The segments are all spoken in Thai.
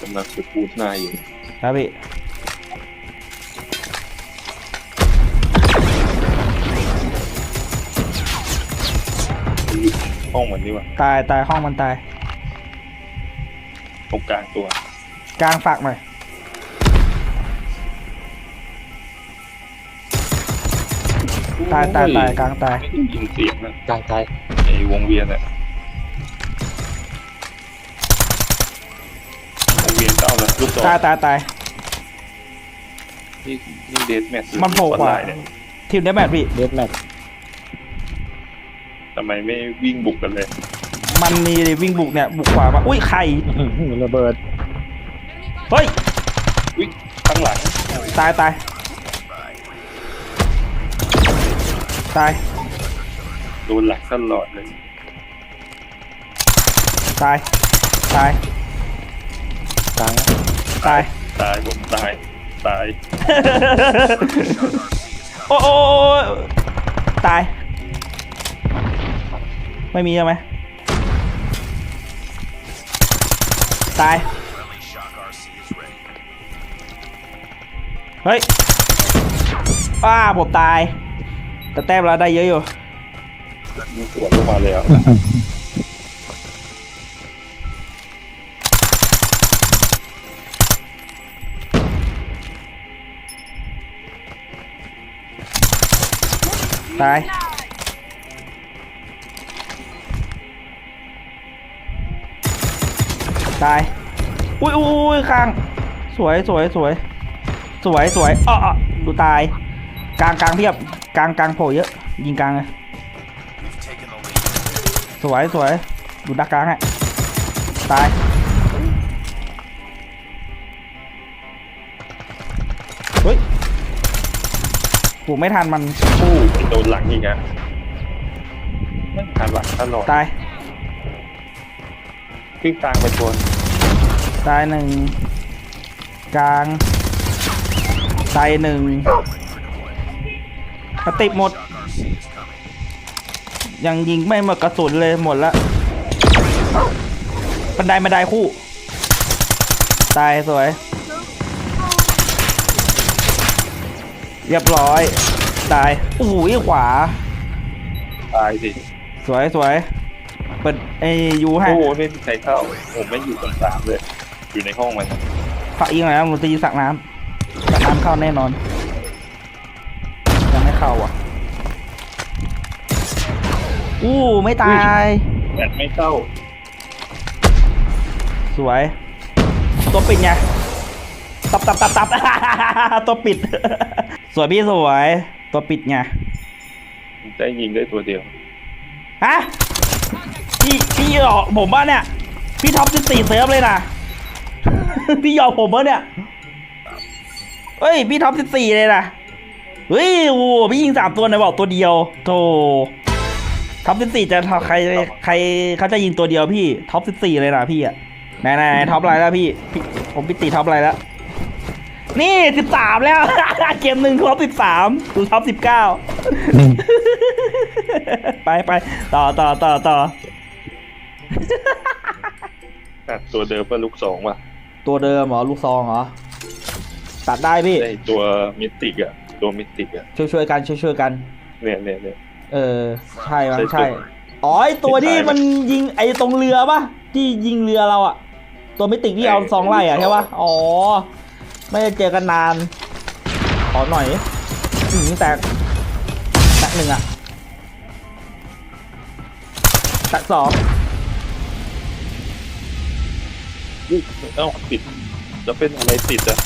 กำลังจะพูดหน้าอยู่ครับพี่ห้องมันนี่วะตายตายห้องมันตาย ตรงกลางตัว กลางฝากหน่อยตายตายตายกลางตายไม่ได้ยินเสียงนะกลางตายไอ้วงเวียนอะ ตายตายตายนี่นี่เดทแมทมันโผล่กว่าเนี่ยทีมเดมแมทพี่เดฟแมททำไมไม่วิ่งบุกกันเลย มันมีวิ่งบุกเนี่ยบุกขวามาอุ้ยใครระเบิด เฮ้ยอุ้ยข้างหลังตายตายตายโดนหลังตลอดเลย ตายตายกลาง ตาย ตายผมตายตายโอ้โอ้โอ้โอ้ตาย ไม่มีใช่ไหมตาย เฮ้ยอ้าผมตาย แต่แต้มเราได้เยอะอยู่ มีสวนลงมาเลยอะ ตาย ตายอุ้ยอุ้ยอุ้ยข้าง สวยสวยสวย สวยสวยอ้ออ้อดูตาย กลางกลางเพียบ กลางกลางโผล่เยอะ ยิงกลางเลย สวยสวยดูดักกลางฮะตาย ปลูกไม่ทันมันคู่ไปโดนหลังอีกอะไม่ทันหลังตลอดตายขึ้นกลางไปชนตายหนึ่งกลางตายหนึ่งกระติบหมด ยังยิงไม่หมดกระสุนเลยหมดละบันไดบันไดคู่ ตายสวย เรียบร้อยตายโอ้โหขวา ตายสิสวยสวยเปิดไอยูให้โอ้โหไม่มีใครเข้าผมไม่อยู่ตรงสามเลย อยู่ในห้องมันฝักยิงหน่อยนะมันตีสักน้ำสักน้ำเข้าแน่นอนยังไม่เข้าอะอู้ไม่ตายแต่ไม่เข้า สวย ตัวปิดไงตับตับตับตับ ตัวปิดส วยพี่สวย ตัวปิดไงได้ยิงได้ตัวเดียวฮะพี่พี่หยอกผมว่าเนี่ย พี่ท็อปสิบสี่เซิร์ฟเลยนะ พี่หยอกผมว่าเนี่ยเฮ้ย พี่ท็อปสิบสี่เลยนะเฮ้ยโอ้โหพี่ยิงสามตัวไหนบอกตัวเดียวโธ่ท็อปสิบสี่จะใครใครเขาจะยิงตัวเดียวพี่ท็อปสิบสี่เลยนะพี่อะไหนไหนไหนท็อปอะไรแล้วพี่พี่ผมพี่ตีท็อปอะไรแล้ว นี่สิบสามแล้ว เกมหนึ่งท็อปสิบสามดูท็อปสิบเก้าไปไปต่อต่อต่อต่ออะตัวเดิมเป็นลูกสองว่ะตัวเดิมเหรอลูกซองเหรอตัดได้พี่ได้ตัวมิติกอะ ตัวมิติกอะ ช่วยช่วยๆกันช่วยช่วยๆกัน เนี่ยเนี่ยเนี่ย เออใช่มั้งใช่ใช่ ตัวอ๋อไอตัวที่ใช่มันยิงไอตรงเรือปะที่ยิงเรือเราอะตัวมิติกที่เอาไอ้ซองไล่อะไอ้ใช่ปะอ๋อ ไม่ได้เจอกันนาน ขอหน่อยอืมแตกแตกหนึ่งอะแตกสองอุ๊ยเอ้าติดแล้วเป็นอะไรติดอะ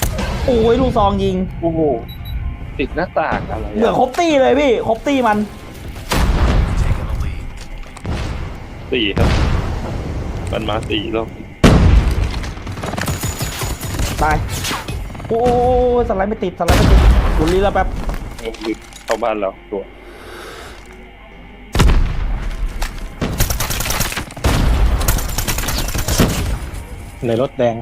โอ้ยลูกซองยิง โอ้โห ติดหน้าต่างอะไรเหลืออะครบตี้เลยพี่ ครบตี้มัน สี่ครับ มันมาสี่แล้วตาย โอ้ยสไลด์ไม่ติดสไลด์ไม่ติดดูลีแล้วแป๊บงบลึกเข้าบ้านเราตัวในรถแดง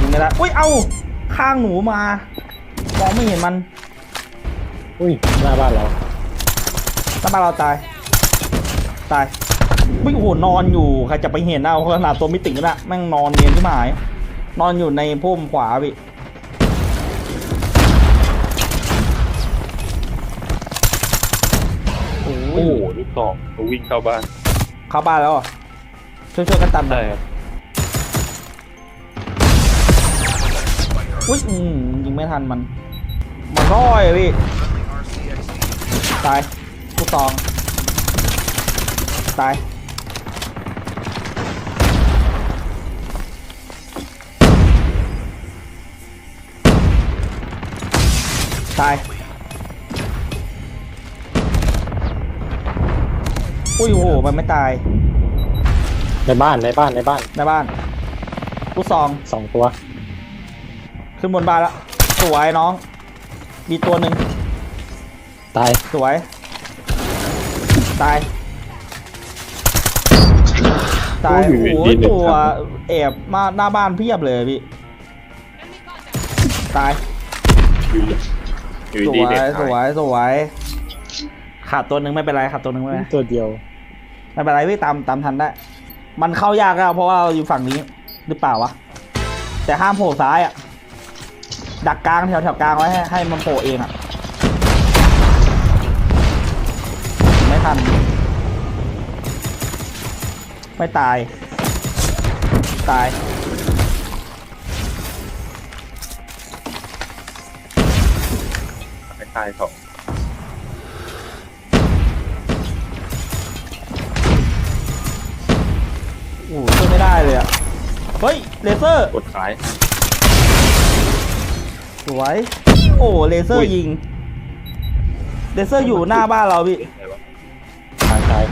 ยิงไม่ได้อุ้ยเอ้าข้างหนูมามองไม่เห็นมัน อุ้ยหน้าบ้านเราถ้ามาเราตาย ตาย วิ่งโอ้โหนอนอยู่ใครจะไปเห็นเอาขนาดตัวมิตินะแม่งนอนเนียนที่หมาย นอนอยู่ในพุ่มขวาพี่โอ้โอ้ยโหลูกสองเขาวิ่งเข้าบ้าน เข้าบ้านแล้วเหรอช่วยช่วยๆกันตันหน่ได้อยครับอุ้ยอืมยิงไม่ทันมัน มันร้อยอะพี่ ตายลูกซอง ตาย ตายอุ้ยโอ้โหมันไม่ตายในบ้านในบ้านในบ้านในบ้านลูกซองสองตัวขึ้นบนบ้านแล้วสวยน้อง มีตัวหนึ่งตายสวย ตาย ตายโอ้โอ้ยโหดีเลยตัวครับแอบมาหน้าบ้านเพียบเลยพี่ ตาย อยู่อยู่สดีวยเด็กสหาวยยสวยขาดตัวหนึ่งไม่เป็นไรขาดตัวหนึ่งไม่เป็นไรตัวเดียว ไม่เป็นไรพี่ตามตามทันได้ มันเข้ายากอะเพราะว่าเราอยู่ฝั่งนี้หรือเปล่าวะแต่ห้ามโผล่ซ้ายอะดักกลางแถวแถวกลางไว้ให้ให้มันโผล่เองอะไม่ทัน ไม่ตาย ตาย ตายสองโอ้โหช่วยไม่ได้เลยอะเฮ้ย เลเซอร์ กดซ้าย สวย โอ้ เลเซออุ้ร์ยยิง เลเซอร์อยู่หน้าบ้านเราพี่อะไรวะตายตาย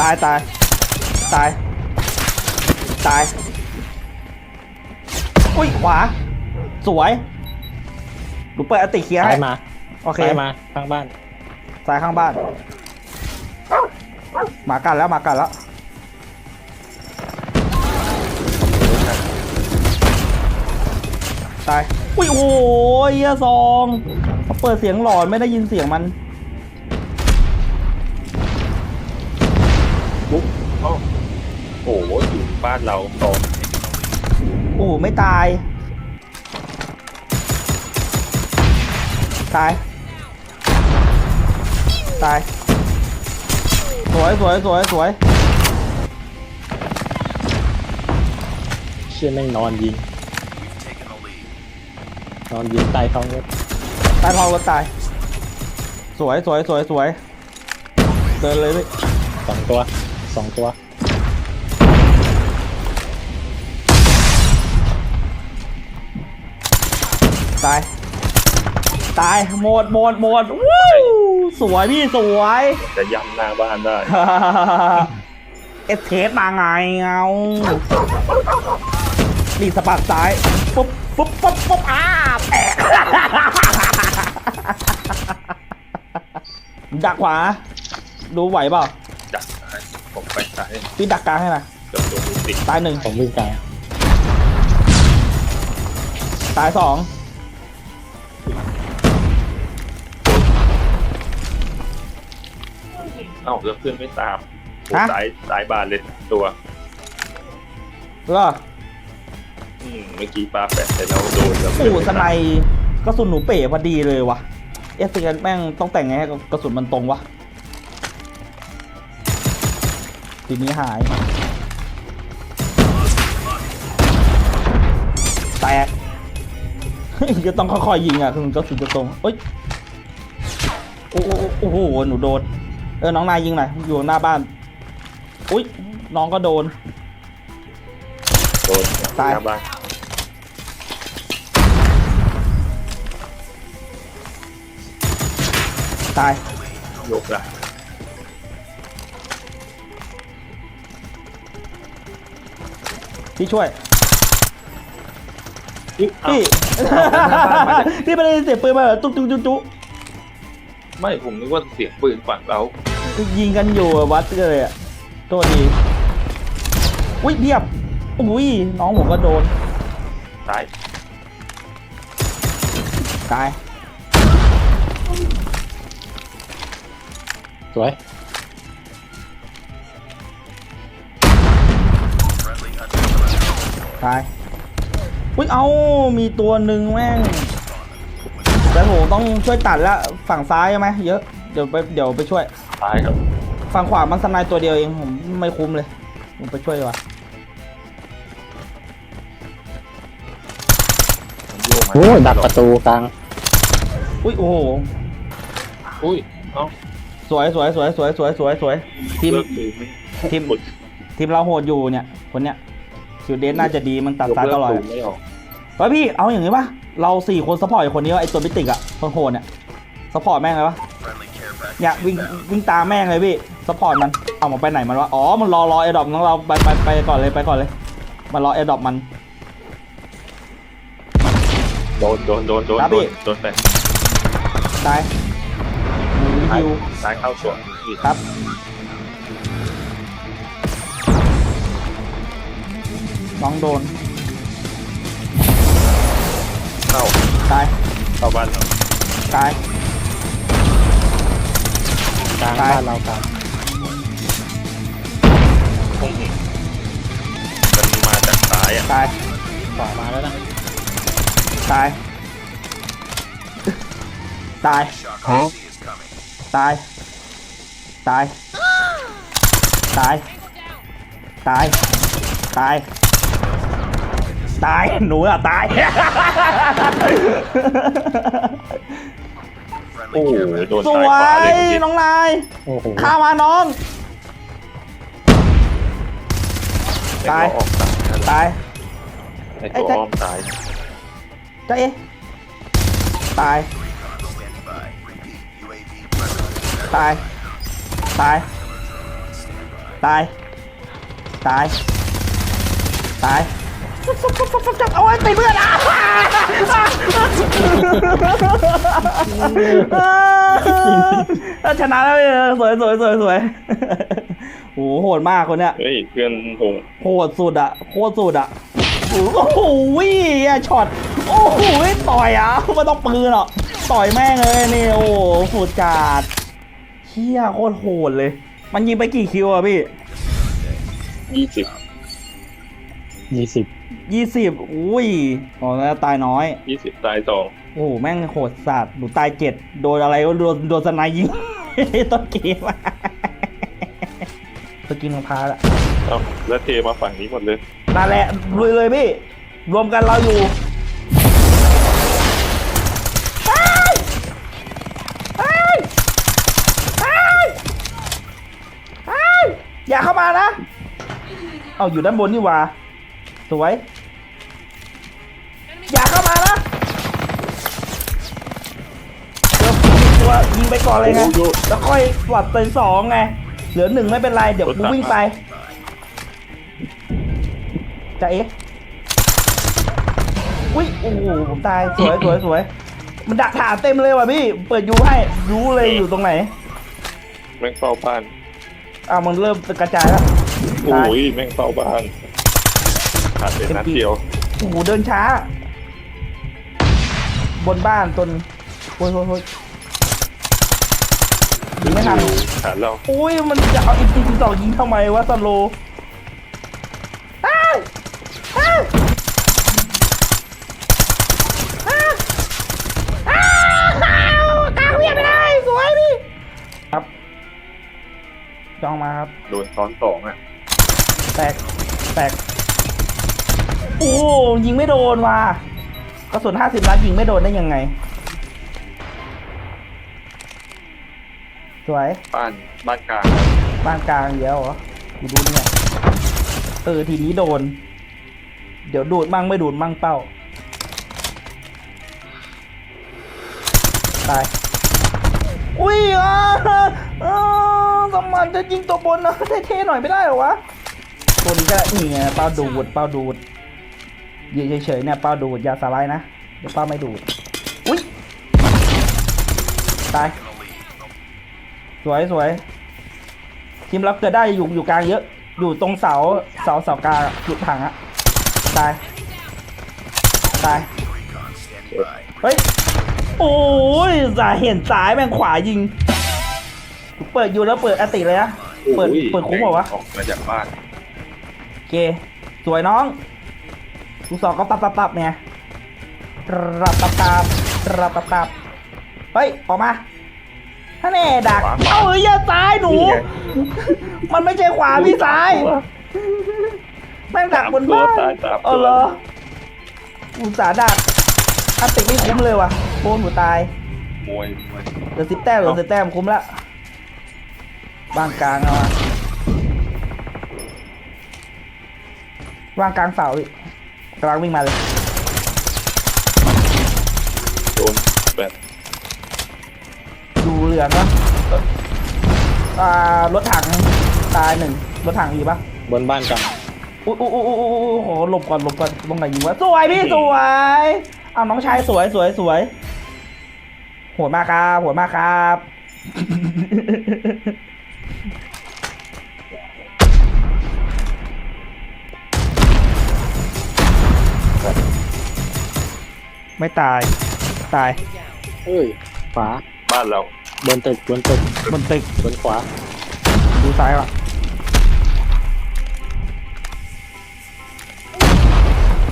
ตายตาย ตาย ตาย อุ้ยขวา สวยหนูเปิดอติเคลียร์ตาให้ยมาโอเคตายมาข้างบ้าน ซ้ายข้างบ้านหมากัดแล้วหมากัดแล้ว ตาย อุ้ยโอ้ยเหี้ยซองเขาเปิดเสียงหลอนไม่ได้ยินเสียงมันปุ๊บเอ้าโอ้โหอยู่บ้านเราสองโอ้ไม่ตาย ตาย ตาย สวยสวยสวยสวยเชื่อแม่งนอนยิง นอนยิงใต้ท้องรถตายพอรถตาย สวยสวยสวยสวยเดินเลยพี่สองตัวสองตัวาย ตาย หมดหมดหมดวู้สวยพี่สวย จะย่ำหน้าบ้านได้ เอสเทสมาไงเอาลีสปัดซ้าย ปุ๊บปุ๊บปุ๊บปุ๊บอ้าแตกดักขวา ดูไหวเปล่าจัดซ้ายผมไปซ้ายพี่ดักกลางให้หนะเดี๋ยวโดนลูกติดตายหนึ่งผมวิ่งกลางตายสอง เอ้าแล้วเพื่อนไม่ตามโอ้ซ้ายซ้ายบานเลยตัว เหรออืมเมื่อกี้ปลาแปะแต่เราโดนแล้วโอ้โหสไนยกระสุนหนูเป๋พอดีเลยวะเอสซีแม่งต้องแต่งไงให้กระสุนมันตรงวะทีนี้หาย แตก จะต้องค่อยๆยิงอะคือกระสุนจะตรงเอ้ยโอ้โหโอ้โหหนูโดน เออน้องนายยิงหน่อยอยู่หน้าบ้าน อุ้ยน้องก็โดน โดนตาย หน้บ้านตายยกละพี่ช่วยอุ๊ยเอ้าพี่ พี่ไม่ได้ยินเสียงปืนมาเหรอตุ๊กตุ๊กตุ๊กตุ๊กไม่ผมนึกว่าเสียงปืนฝั่งเรา ยิงกันอยู่อะวัดเลยอะโทษดีอุ้ยเพียบอุ้ยน้องผมก็โดนซ้ายตายสวยตายอุ้ยเอามีตัวหนึ่งแม่งแต่ผมต้องช่วยตัดแล้วฝั่งซ้ายใช่ไหมเยอะเดี๋ยวไปเดี๋ยวไปช่วย ตายครับฝั่งขวามันสไนด์ตัวเดียวเองผมไม่คุ้มเลย ผมไปช่วยดีกว่าผมโยกมาโอ้ยดักประตูกลางอุ้ยโอ้โหอุ้ยเอ้าสวยสวยสวยสวยสวยสวยสวยทีม เลิกดูไม่ทีมกดทีมเราโหดอยู่เนี่ยคนเนี้ยคิวเดนน่าจะดีมันตัดซ้ายตลอดกเลิกดูไม่ออกเฮ้ยพี่เอาอย่างงี้ป่ะ เราสี่คนซัพพอร์ตอีกคนนี้ว่าไอตัวพิติกอะคนโหดเนี่ยซัพพอร์ตแม่งเลยปะ เนี่ยวิ่งวิ่งตามแม่งเลยพี่ซัพพอร์ตมันเอามันไปไหนมันวะอ๋อมันรอรอไอดอปของเราไปไปไปก่อนเลยไปก่อนเลย มันรอไอดอปมัน โดนโดนโดนโดนครับโดพี่ นโดนแปะตายหมูตายฮิวตายเข้าสวนอีกครับน้องโดนเข้าตายเข้าบ้านเราตาย กลางตายบ้านเรากลางมันมาจากซ้ายอะตายขวามาแล้วนะตาย ตาย ตาย ตาย ตาย ตาย ตาย ตาย หนูอะตาย โอ้โหโดนสซ้ายวขวาเลยยเมื่อกี้น้องนายโอ้โหข้ามาน้อง ตาย ไอ้ตัวออกซ้ายนั่นแหละตาย ไอ้ไอ้ตัวแจ็คอ้อมซ้ายจ้าเอ๊ะตาย ตาย ตาย ตาย ตาย ตาย จับเอาไว้ตีเพื่อนอะอะชนะแล้วเออสวยสวยสวยสวยโอ้โหโหดมากคนเนี้ยเฮ้ยเพื่อนผมโหดสุดอะโคตรสุดอะโอ้โหอะช็อตโอ้โหต่อยอะไม่ต้องปืนหรอกต่อยแม่งเลยนี่โอ้โหสุดจัดเฮียโคตรโหดเลย มันยิงไปกี่คิวอะพี่ยี่สิบยี่สิบ ยี่สิบอุ้ยอ๋อแล้วตายน้อย ยี่สิบตายสองโอ้โหแม่งโหดสัตว์หนูตายเจ็ดโดนอะไรก็โดนโดนสไนยิง ต้นเกมอะสกินของพาละเอ้าแล้วเทมาฝั่งนี้หมดเลย นั่นแหละลุยเลยพี่ รวมกันเราอยู่ไปไปไปไปอย่าเข้ามานะ เอาอยู่ด้านบนนี่หว่า สวย อย่าเข้ามานะเดี๋ยวตัวยิงไปก่อนเลยไง โอ้โห แล้วค่อยปรับเป็นสองไง เหลือหนึ่งไม่เป็นไร เดี๋ยวกูวิ่งไปจะเอ๊ะอุ้ย โอ้โห ผมตาย สวยสวยสวย มันดักฐานเต็มเลยว่ะพี่ เปิดยูให้ รู้เลยอยู่ตรงไหน แม่งเฝ้าบ้านอ้าวมันเริ่มกระจายแล้ว โอ้ยแม่งเฝ้าบ้าน ขาดไปนัดเดียวโอ้โหเดินช้า บนบ้านตนโอ้ยโอ้ยโอ้ยยิงไม่ทันขาดเราอุ้ยมันจะเอาอีกทีสองยิงทำไมวะสโลอ้าวอ้าวอ้าวอ้าวกลางเวียนไปได้สวยพี่ครับจ้องมาครับ โดนซ้อนสองอะ แตก แตก โอ้ยิงไม่โดนว่ะกระสุนห้าสิบนัดยิงไม่โดนได้ยังไง สวย บ้านบ้านกลางบ้านกลางเดียวเหรอกูดูเนี่ยเออทีนี้โดน เดี๋ยวดูดมั่งไม่ดูดมั่งเป้าตายอุ้ยอะเออสมันจะยิงตัวบนนะเท่ๆหน่อยไม่ได้เหรอวะตัวนี้ก็นี่ไงเป้าดูดเป้าดูด ยืนเฉยๆเนี่ยเป้าดูดอย่าสไลด์นะเดี๋ยวเป้าไม่ดูดอุ้ยตายสวยสวยทีมรับเกิดได้อยู่อยู่กลางเยอะ อยู่ตรงเสาเสาเสากลางอะหลุดถังอะตายตายเฮ้ยโอ้ยสายเห็นสายแม่งขวายิง เปิดอยู่แล้วเปิดอติเลยนะเปิดอุ้ยเปิดคุ้มเปล่าวะออกมาจากบ้านโอเคสวยน้อง ลูกสองก็ตับตับตับเนี่ยรับตับตับรับตับตับเฮ้ย ออกมาถ้าแน่ดักเอ้าเฮ้ยอย่าซ้ายหนู นี่ไงมันไม่ใช่ขวาพี่ซ้ายแม่งดักบนบ้านสามตัวตายสามตัว เออเหรออุตส่าห์ดักอันติไม่คุ้มเลยว่ะโบนหนูตาย มวยมวย เหลือสิบแต้มเหลือสิบแต้มคุ้มละวางกลางเอาอะวางกลางเสาดิกำลังวิ่งมาเลยโดนแบบดูเหลืองนะอ่ารถถังตายหนึ่งรถถังมีปะบนบ้านกลางอุ้ยอุ้ยอุ้ยอุ้ยอุ้ยโหหลบก่อนหลบก่อนตรงไหนยิงวะสวยพี่สวยเอาน้องชายสวยสวยสวยโหดมากครับโหดมากครับ ไม่ตาย ตายเอ้ยขวาบ้านเรา บนตึกบนตึกบนตึกบนขวาดูซ้ายก่อน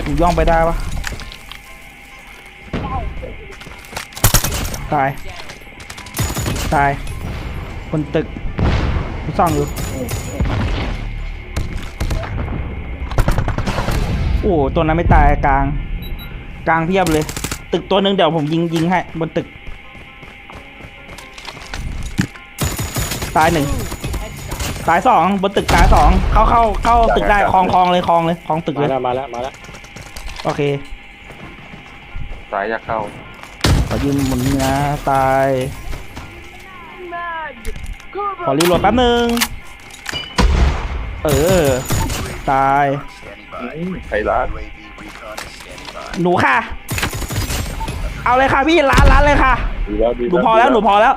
กูย่องไปได้ปะตาย ตาย บนตึกกูส่องอยู่ โอ้โหตัวนั้นไม่ตายกลาง กลางเพียบเลย ตึกตัวหนึ่งเดี๋ยวผมยิงยิงให้บนตึก ตายหนึ่งตายสองบนตึกตายสองเข้าเข้าเข้าตึกได้คลองคลองเลยคลองเลยคลองตึกมาเลยแล้วมาแล้วมาแล้วโอเคสายอยากเข้าขอยืมหมุนนะตายขอรีโหลดแป๊บนึง เออ ตาย ไทยรัฐ หนูค่ะ เอาเลยค่ะพี่ร้านร้านเลยค่ะ ดีแล้วดีหนูพอแล้วหนูพอแล้ว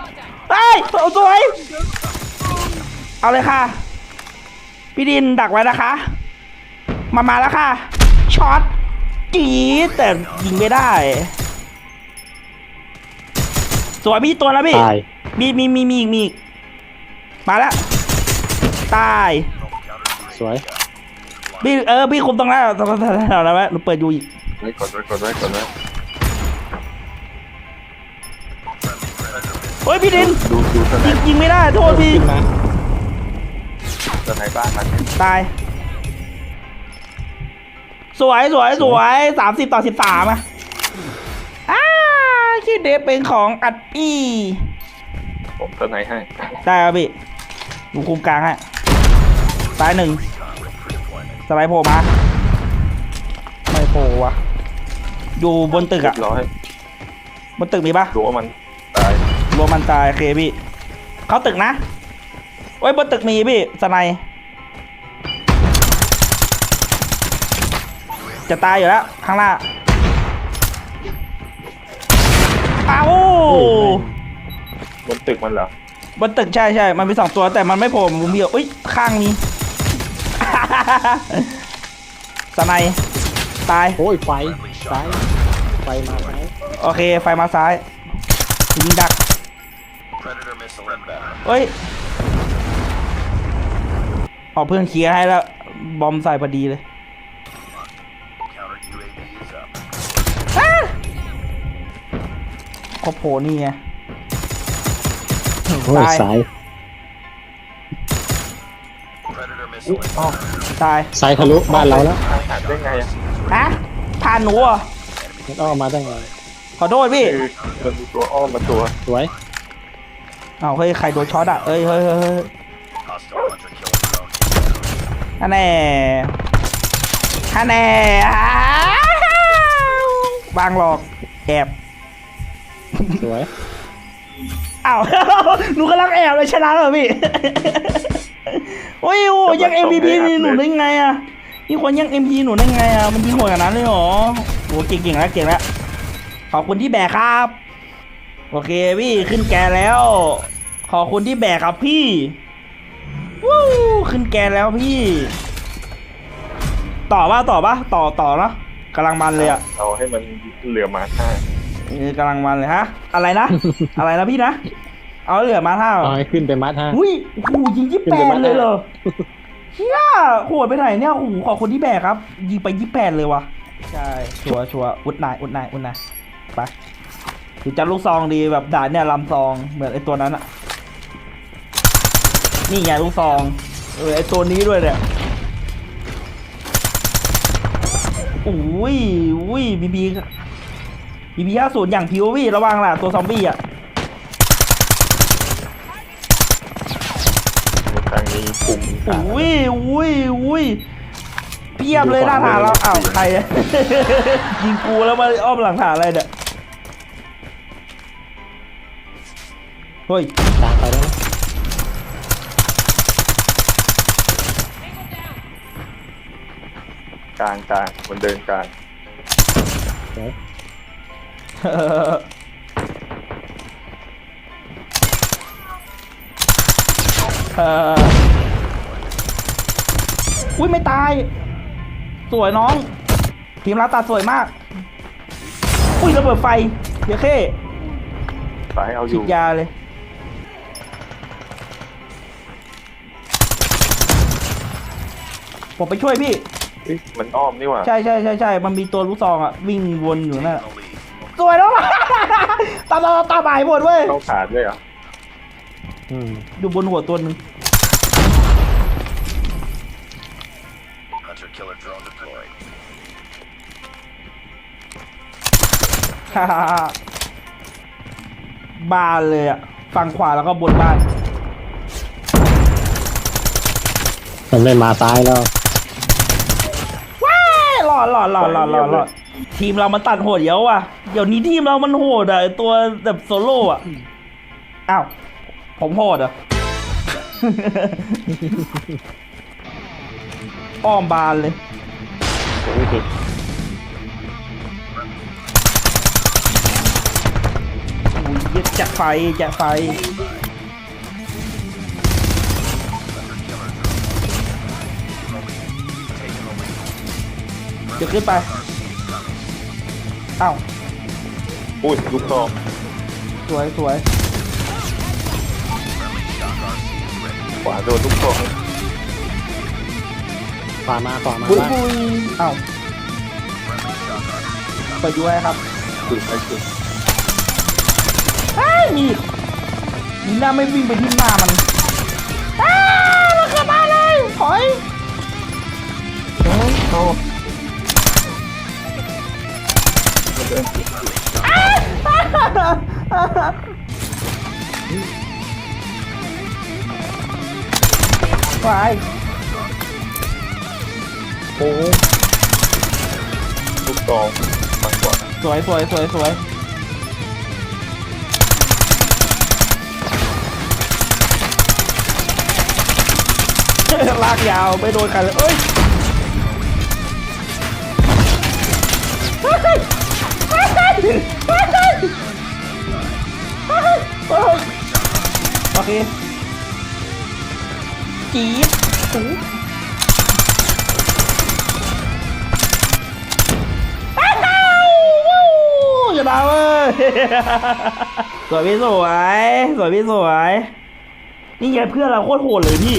เอ้ยเอาสวยเอาเลยค่ะ พี่ดินดักไว้นะคะ มามาแล้วค่ะช็อตจีดแต่ยิงไม่ได้ สวยพี่ตัวแล้วพี่ตายมีมีมีมีอีกมีอีกมาแล้วตายสวยพี่เออพี่คุมตรงนั้นตรงนั้นตรงนั้นแล้วหนูเปิดอยู่อีก ไว้กดไว้กดไว้กดไว้ เฮ้ยพี่ดินดูดูสไนยิงป์ยิงไม่ได้โทษพี่ ขึ้นมาสไนป์บ้านมันตาย สวยสวยสวยสามสิบต่อสิบสามอะอ้าชื่อเดฟเป็นของอัดอี้ผมสไนป์ให้ได้ครับพี่หนูคุมกลางฮะตายหนึ่งสไลด์โผล่มา ไม่โผล่วะอยู่บนตึกเรียอะบร้อยบนตึกมีปะรู้ว่ามันตายร วมมันตายโอเคพี่เขาตึกนะโอ้ยบนตึกมีพี่สไนด์จะตายอยู่แล้วข้างหน้าเอาบนตึกมันเหรอบนตึกใช่ใช่มันมีสองตัวแต่มันไม่โผล่มุมเดียวอุ้ยข้างนี้สไนด์ตายโอ้ยไฟซ้ายไฟมาซ้ายโอเคไฟมาซ้ายยิงดัก เฮ้ยออกเพื่อนเคลียร์ให้แล้ว บอมใส่พอดีเลยอ้าครบโผล่นี่ไง โอ้ยตายซ้ายอุ๊ยอ้าวตายซ้ายทะลุบ้านเราแล้วทางหันได้ไงอะฮะ ผ่านหนูเหรอมันอ้อมมาได้ไงขอโทษพี่ คือมันมีตัวอ้อมมาตัวสวย อ้าวเฮ้ยใครโดนช็อตอะเอ้ยเฮ้ยเฮ้ยเฮ้ยฮันแน่ฮันแน่อ้าววางหลอกแอบสวยอ้าวหนูกำลังแอบเลยชนะเหรอพี่โอ้ยโอ้ยัง MVP นี่หนูได้ไงอะนี่คนยัง MVP หนูได้ไงอะมันยิงโหดขนาดนั้นเลยเหรอโอ้เก่งๆแล้วเก่งแล้วขอบคุณที่แบกครับ โอเคพี่ขึ้นแกนแล้ว ขอบคุณที่แบกครับพี่วู้ขึ้นแกนแล้วพี่ ต่อว่าต่อปะต่อต่อเนาะกำลังมันเลยอะเอาให้มันเหลือมาห้าเออกำลังมันเลยฮะ อะไรนะ อะไรนะพี่นะ เอาเหลือมาเท่าเอาให้ขึ้นไปมัดฮะอุ้ยโอ้โหยิงยี่ขึ้นแปไปดมัดเลยเหรอนะเฮียโหดไปไหนเนี่ยโอ้โหขอบคนที่แบกครับ ยิงไปยี่แปดเลยวะใช่ชัวร์ชัวร์อุดนายอุดนายอุดนายไป ถือจัดลูกซองดีแบบด่านเนี่ยลำซองเหมือนไอตัวนั้นอะนี่ไงลูกซองเออไอตัวนี้ด้วยเนี่ยอุ้ยอุ้ยบีบีบีบีห้าศูนย์อย่างพิววี่ระวังล่ะตัวซอมบี้อะทางนี้ปุ่มอุ้ยอุ้ยอุ้ยเพียบเลยหน้าฐานเราอ้าวใครยิงกูแล้วมาอ้อมหลังฐานอะไรเนี่ย เฮ้ยตามไปแล้วนะกลางกลางมันเดินกลางสวยเอออุ้ยไม่ตาย สวยน้อง ทีมเราตัดสวยมาก อุ้ยระเบิดไฟเดี๋ยวเข้สายเอาอฉียู่ ดยาเลย ผมไปช่วยพี่เอ๊ะมันอ้อมนี่หว่า ใช่ใช่ใช่ใช่ มันมีตัวลูกซองอะวิ่งวนอยู่นั่นอะสวยแล้ว ตาตาตาบ่ายหมดเว้ย เข้าขาดด้วยเหรอะอืมอยู่บนหัวตัวหนึ่ง Hunter killer drone deployed. ฮ่าฮ่าฮ่าบานเลยอะฝั่งขวาแล้วก็บนบ้าน มันไม่มาซ้ายแล้วว้าย หลอหล่อหล่อหล่อหลอหลอทีมเรามันตัดโหดเยอะว่ะ เดี๋ยวนี้ทีมเรามันโหดอะไอ้ตัวแบบโซโล่อะ อ้าว ผมโหดอะอ้อมบานเลย โอ้ยผิดอุ้ยเหี้ยจะไฟจะไฟ ดี๋ยวขึ้นไปอ้าวอุ้ยลูกซองสวยสวยขวาโดนลูกซองขวามาขวามาปุยบ้านปุยอ้าวไปดูให้ครับจุดไปจุดเฮ้ยมีมีหน้าไม่วิ่งไปที่หน้ามันอ้าวมันเข้ามาเลยถอยโอ้ยโอ้ มันเดินไปโอ้ยลูกซองมันกว่าสวยสวยสวยสวยลากยาวไม่โดนใครเลยเอ้ย โอเคจี๊ดถูอ้าววู้ชนะเว้ยสวยพี่สวยสวยพี่สวย นี่ไงเพื่อนเราโคตรโหดเลยพี่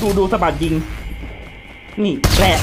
ดูดูสะบัดยิง นี่แหละ